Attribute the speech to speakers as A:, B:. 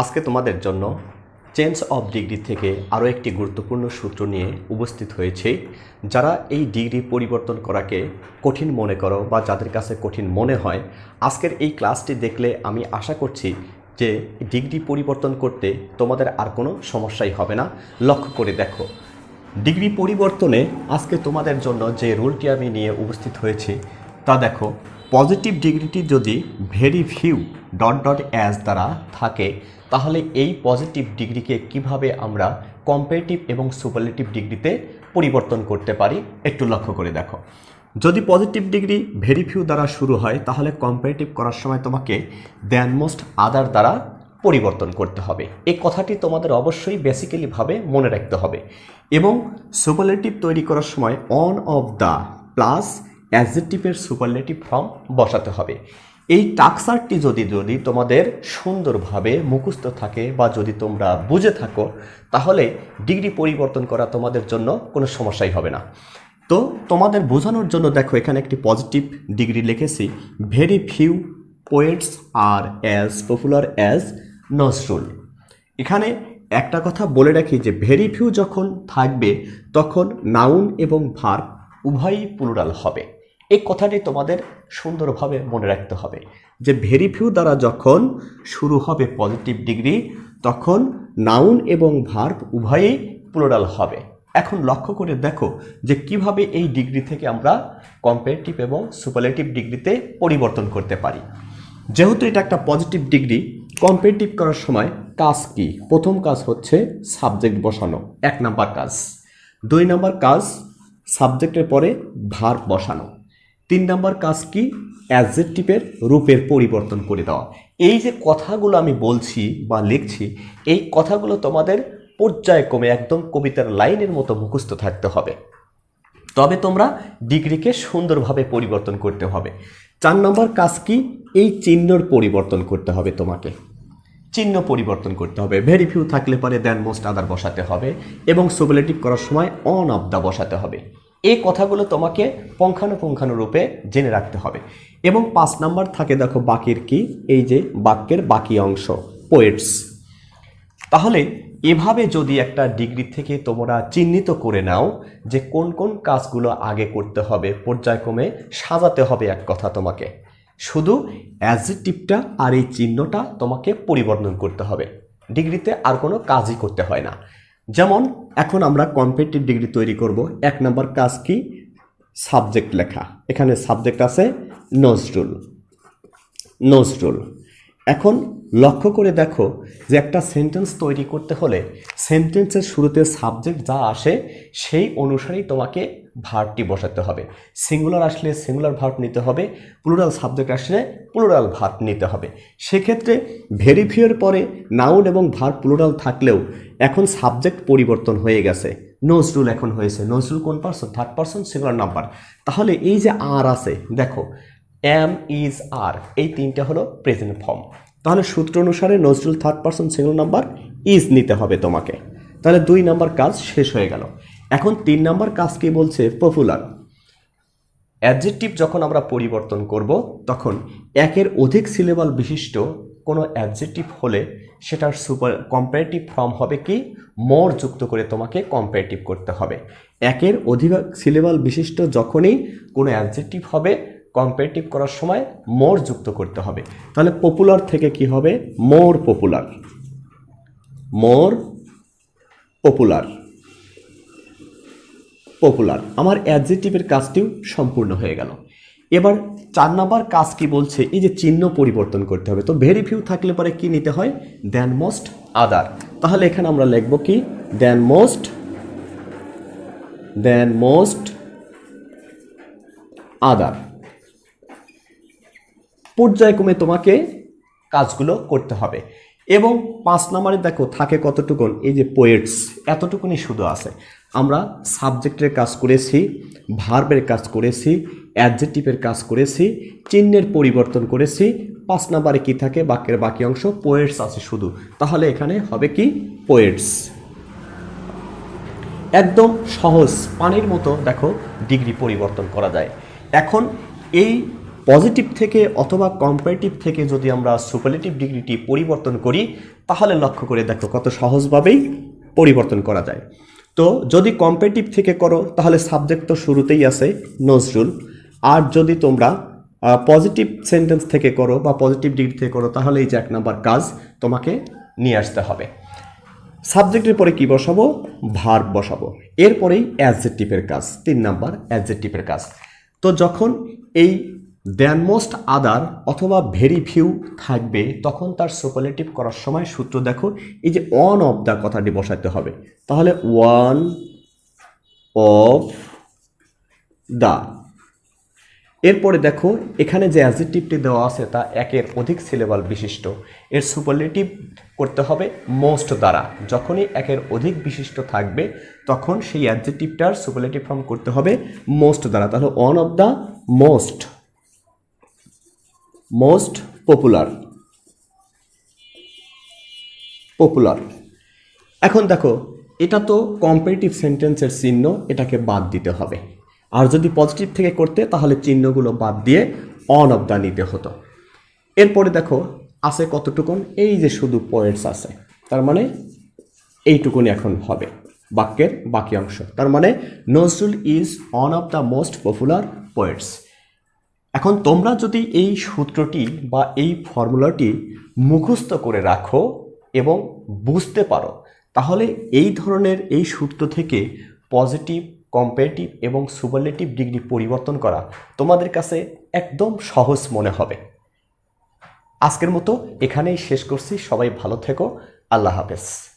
A: আজকে তোমাদের জন্য চেঞ্জ অফ ডিগ্রি থেকে আরও একটি গুরুত্বপূর্ণ সূত্র নিয়ে উপস্থিত হয়েছে। যারা এই ডিগ্রি পরিবর্তন করাকে কঠিন মনে করো বা যাদের কাছে কঠিন মনে হয়, আজকের এই ক্লাসটি দেখলে আমি আশা করছি যে ডিগ্রি পরিবর্তন করতে তোমাদের আর কোনো সমস্যাই হবে না। লক্ষ্য করে দেখো, ডিগ্রি পরিবর্তনে আজকে তোমাদের জন্য যে রুলটি আমি নিয়ে উপস্থিত হয়েছি, তা দেখো, পজিটিভ ডিগ্রিটি যদি very few dot dot as দ্বারা থাকে তাহলে এই পজিটিভ ডিগ্রিকে কীভাবে আমরা কম্পারেটিভ এবং সুপারলেটিভ ডিগ্রিতে পরিবর্তন করতে পারি, একটু লক্ষ্য করে দেখো। যদি পজিটিভ ডিগ্রি ভেরি ফিউ দ্বারা শুরু হয়, তাহলে কম্পারেটিভ করার সময় তোমাকে দ্যান মোস্ট আদার দ্বারা পরিবর্তন করতে হবে। এই কথাটি তোমাদের অবশ্যই বেসিক্যালিভাবে মনে রাখতে হবে। এবং সুপারলেটিভ তৈরি করার সময় অন অফ দ্য প্লাস অ্যাজেটিভের সুপারলেটিভ ফর্ম বসাতে হবে। এই টাকসারটি যদি যদি তোমাদের সুন্দরভাবে মুখস্থ থাকে বা যদি তোমরা বুঝে থাকো, তাহলে ডিগ্রি পরিবর্তন করা তোমাদের জন্য কোনো সমস্যাই হবে না। তো তোমাদের বোঝানোর জন্য দেখো, এখানে একটি পজিটিভ ডিগ্রি লিখেছি। Very few poets are as popular as Nazrul এখানে একটা কথা বলে রাখি যে ভেরি ফিউ যখন থাকবে, তখন নাউন এবং ভার্ব উভয়ই প্লুরাল হবে। এই কথাটি তোমাদের সুন্দরভাবে মনে রাখতে হবে যে ভেরি ফিউ দ্বারা যখন শুরু হবে পজিটিভ ডিগ্রি তখন নাউন এবং ভার্ব উভয়েই প্লুরাল হবে। এখন লক্ষ্য করে দেখো যে কীভাবে এই ডিগ্রি থেকে আমরা কম্পারেটিভ এবং সুপারলেটিভ ডিগ্রিতে পরিবর্তন করতে পারি। যেহেতু এটা একটা পজিটিভ ডিগ্রি কম্পারেটিভ করার সময় কাজ কি? প্রথম কাজ হচ্ছে সাবজেক্ট বসানো, এক নাম্বার কাজ। দুই নাম্বার কাজ সাবজেক্টের পরে ভার বসানো। তিন নম্বর কাজ কি? অ্যাডজেক্টিভের রূপের পরিবর্তন করে দেওয়া। এই যে কথাগুলো আমি বলছি বা লিখছি, এই কথাগুলো তোমাদের পর্যায়ক্রমে একদম কবিতার লাইনের মতো মুখস্থ থাকতে হবে। তবে তোমরা ডিগ্রিকে সুন্দরভাবে পরিবর্তন করতে হবে। চার নম্বর কাজ কি? এই চিহ্নর পরিবর্তন করতে হবে তোমাকে। চিহ্ন পরিবর্তন করতে হবে। ভেরি ফিউ থাকলে পরে দেন মোস্ট আদার বসাতে হবে এবং সুবলেটিভ করার সময় অন অফ দ্য বসাতে হবে। এই কথাগুলো তোমাকে পুঙ্খানুপুঙ্খানুরূপে জেনে রাখতে হবে। এবং পাঁচ নাম্বার থাকে দেখো বাকির কি? এই যে বাক্যের বাকি অংশ পোয়েটস তাহলে এভাবে যদি একটা ডিগ্রি থেকে তোমরা চিহ্নিত করে নাও যে কোন কোন কাজগুলো আগে করতে হবে, পর্যায়ক্রমে সাজাতে হবে এক কথা তোমাকে। শুধু অ্যাজেটিভটা আর এই চিহ্নটা তোমাকে পরিবর্তন করতে হবে। ডিগ্রিতে আর কোনো কাজই করতে হয় না। যেমন, এখন আমরা কম্পিটিভ ডিগ্রি তৈরি করব। এক নম্বর কাজ কি? সাবজেক্ট লেখা। এখানে সাবজেক্ট আছে নজরুল। নজরুল। এখন লক্ষ্য করে দেখো যে একটা সেন্টেন্স তৈরি করতে হলে সেন্টেন্সের শুরুতে সাবজেক্ট যা আসে সেই অনুসারেই তোমাকে ভার্বটি বসাতে হবে। সিঙ্গুলার আসলে সিঙ্গুলার ভার্ব নিতে হবে প্লুরাল সাবজেক্ট আসলে প্লুরাল ভার্ব নিতে হবে। সেক্ষেত্রে ভেরিফিয়ার পরে নাউন এবং ভার্ব প্লুরাল থাকলেও এখন সাবজেক্ট পরিবর্তন হয়ে গেছে। নজরুল এখন হয়েছে। নজরুল কোন person third person singular number তাহলে এই যে আর আছে, দেখো এম ইজ আর এই তিনটা হলো প্রেজেন্ট ফর্ম তাহলে সূত্র অনুসারে Nazrul third person single number is নিতে হবে তোমাকে। তাহলে দুই নাম্বার কাজ শেষ হয়ে গেল। এখন তিন নাম্বার কাজ কি বলছে? পপুলার অ্যাডজেক্টিভ যখন আমরা পরিবর্তন করব, তখন একের অধিক সিলেবাল বিশিষ্ট কোনো অ্যাডজেক্টিভ হলে সেটার সুপার কম্পারেটিভ ফর্ম হবে কি? মোর যুক্ত করে তোমাকে কম্পারেটিভ করতে হবে। একের অধিক সিলেবাল বিশিষ্ট যখনই কোনো অ্যাডজেক্টিভ হবে কম্পারেটিভ করার সময় মোর যুক্ত করতে হবে। তাহলে পপুলার থেকে কি হবে? More popular more popular popular আমার অ্যাডজেক্টিভের কাজটিও সম্পূর্ণ হয়ে গেল। এবার চার নাম্বার কাজ কি বলছে? এই যে চিহ্ন পরিবর্তন করতে হবে। তো ভেরি ফিউ থাকলে পরে কি নিতে হয়? দ্যান মোস্ট আদার তাহলে এখানে আমরা লিখব কি? Than most than most other পর্যায়ক্রমে তোমাকে কাজগুলো করতে হবে। এবং পাঁচ নম্বরে দেখো, থাকে কতটুকুন? এই যে পোয়েটস এতটুকুনি শুধু আছে। আমরা সাবজেক্টের কাজ করেছি ভার্বের কাজ করেছি অ্যাডজেক্টিভের কাজ করেছি, চিহ্নের পরিবর্তন করেছি, পাঁচ নম্বরে কি থাকে? বাক্যের বাকি অংশ পোয়েটস আছে শুধু। তাহলে এখানে হবে কি? পোয়েটস একদম সহজ, পানির মতো দেখো ডিগ্রি পরিবর্তন করা যায়। এখন এই পজিটিভ থেকে অথবা কম্পারেটিভ থেকে যদি আমরা সুপারলেটিভ ডিগ্রিটি পরিবর্তন করি, তাহলে লক্ষ্য করে দেখো কত সহজভাবেই পরিবর্তন করা যায়। তো যদি কম্পারেটিভ থেকে করো, তাহলে সাবজেক্ট তো শুরুতেই আছে, নজরুল। আর যদি তোমরা পজিটিভ সেন্টেন্স থেকে করো বা পজিটিভ ডিগ্রি থেকে করো, তাহলে এই যে এক নাম্বার কাজ তোমাকে নিয়ে আসতে হবে। সাবজেক্টের পরে কি বসাবো? ভার্ব বসাবো। এরপরেই অ্যাডজেক্টিভের কাজ, তিন নাম্বার অ্যাডজেক্টিভের কাজ। তো যখন এই দ্যান মোস্ট আদার অথবা ভেরি ফিউ থাকবে, তখন তার সুপারলেটিভ করার সময় সূত্র দেখো, এই যে অন অফ দ্য কথাটি বসাতে হবে। তাহলে ওয়ান অফ দ্য এরপরে দেখো, এখানে যে অ্যাজিটিভটি দেওয়া আছে তা একের অধিক সিলেবাল বিশিষ্ট। এর সুপারলেটিভ করতে হবে মোস্ট দ্বারা। যখনই একের অধিক বিশিষ্ট থাকবে, তখন সেই অ্যাডজেক্টিভটার সুপারলেটিভ ফর্ম করতে হবে মোস্ট দ্বারা। তাহলে one of the most most popular popular এখন দেখো, এটা তো কম্পারেটিভ সেন্টেন্সের চিহ্ন, এটাকে বাদ দিতে হবে। আর যদি পজিটিভ থেকে করতে, তাহলে চিহ্নগুলো বাদ দিয়ে অন অফ দ্য নিতে হতো। এরপরে দেখো, আছে কতটুকুন? এই যে শুধু পয়েন্টস আছে। তার মানে এইটুকুনি এখন হবে বাক্যের বাকি অংশ। তার মানে Nazrul is on of the most popular poets এখন তোমরা যদি এই সূত্রটি বা এই ফর্মুলাটি মুখস্থ করে রাখো এবং বুঝতে পারো, তাহলে এই ধরনের এই সূত্র থেকে পজিটিভ কম্পারেটিভ এবং সুপারলেটিভ ডিগ্রি পরিবর্তন করা তোমাদের কাছে একদম সহজ মনে হবে। আজকের মতো এখানেই শেষ করছি। সবাই ভালো থেকো। আল্লাহ হাফেজ।